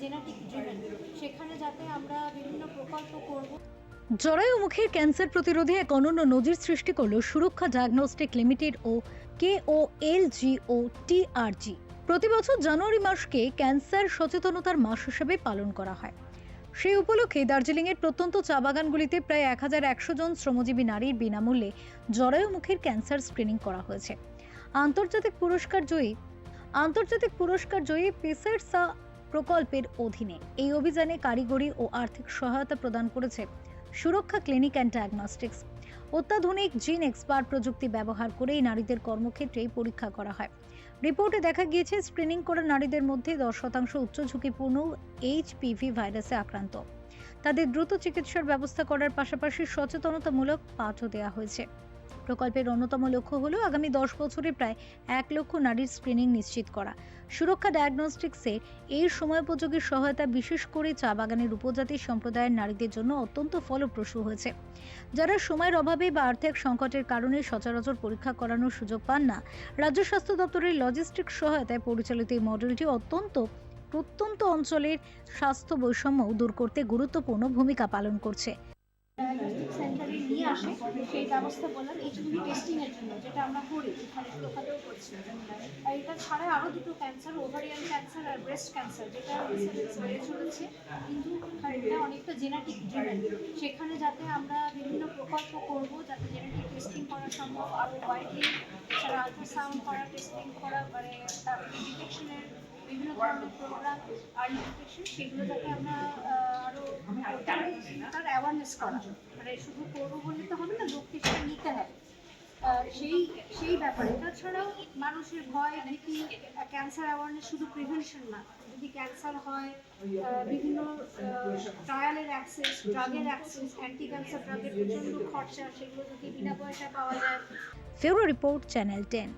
Genetic সেখানে যাতে আমরা বিভিন্ন প্রকল্প করব। জরায়ু মুখের ক্যান্সার প্রতিরোধে এক অনন্য নজির সৃষ্টি করল সুরক্ষা ডায়াগনস্টিক লিমিটেড ও কে ও এল জি ও টিআরজি। প্রতি বছর জানুয়ারি মাসকে ক্যান্সার সচেতনতার মাস হিসেবে পালন করা হয়। সেই উপলক্ষে দার্জিলিংয়ের প্রত্যন্ত চা বাগানগুলিতে প্রায় এক হাজার একশো জন শ্রমজীবী নারীর বিনামূল্যে জরায়ু মুখের ক্যান্সার স্ক্রিনিং করা হয়েছে। আন্তর্জাতিক পুরস্কার জয়ী আন্তর্জাতিক পুরস্কার জয়ী পেসারসা প্রকল্পের অধীনে। এই অভিযানে কারিগরি ও আর্থিক সহায়তা প্রদান করেছে সুরক্ষা ক্লিনিক অ্যান্ড ডায়াগনস্টিক্স। অত্যাধুনিক জিন এক্সপার্ট প্রযুক্তি ব্যবহার করেই নারীদের কর্মক্ষেত্রে পরীক্ষা করা হয়। রিপোর্টে দেখা গিয়েছে, স্ক্রিনিং করা নারীদের মধ্যে দশ শতাংশ উচ্চ ঝুঁকিপূর্ণ এইচপিভি ভাইরাসে আক্রান্ত। তাদের দ্রুত চিকিৎসার ব্যবস্থা করার পাশাপাশি সচেতনতামূলক পাঠও দেওয়া হয়েছে। প্রকল্পের অন্যতম লক্ষ্য হল আগামী দশ বছরে প্রায় এক লক্ষ নারীর স্ক্রিনিং নিশ্চিত করা। সুরক্ষা ডায়াগনস্টিক্সে এই সময়োপযোগী সহায়তা বিশেষ করে চা বাগানের উপজাতি সম্প্রদায়ের নারীদের জন্য অত্যন্ত ফলপ্রসূ হয়েছে। যারা সময়ের অভাবে বা আর্থিক সংকটের কারণে সচরাচর পরীক্ষা করানোর সুযোগ পান না, রাজ্য স্বাস্থ্য দপ্তরের লজিস্টিক সহায়তায় পরিচালিত এই মডেলটি অত্যন্ত, প্রত্যন্ত অঞ্চলের স্বাস্থ্য বৈষম্য দূর করতে গুরুত্বপূর্ণ ভূমিকা পালন করছে। সেন্টারে নিয়ে আসে, সেই ব্যবস্থা বললাম এইচপিভি টেস্টিংয়ের জন্য, যেটা আমরা করি, এখানে ওখানেও করছি। আর এটা ছাড়া আরও দুটো ক্যান্সার ওভারিয়ান ক্যান্সার আর ব্রেস্ট ক্যান্সার যেটা বেড়ে চলেছে কিন্তু এটা অনেকটা জেনেটিক ড্রিভেন সেখানে যাতে আমরা বিভিন্ন প্রকল্প করব, যাতে জেনেটিক টেস্টিং করা সম্ভব আরও ওয়াইডলি এছাড়া আলট্রাসাউন্ড করা টেস্টিং করা মানে তারপরে ডিটেকশনের বিভিন্ন ধরনের প্রোগ্রাম আর ডিটেকশন সেগুলো যাতে আমরা আরও তার অ্যাওয়ারনেস করা মানে শুধু করব বললে তো হবে না, লোককে সেটা নিতে হবে। সেই সেই ব্যাপারে। তাছাড়াও মানুষের ভয়, ভীতি ক্যান্সার অ্যাওয়ারনেস শুধু প্রিভেনশন না। যদি ক্যান্সার হয় বিভিন্ন ট্রায়ালের অ্যাক্সেস ড্রাগের অ্যাক্সেস অ্যান্টি ক্যান্সার ড্রাগের প্রচণ্ড খরচা, সেগুলো যদি বিনা পয়সায় পাওয়া যায়। ফেরো রিপোর্ট চ্যানেল টেন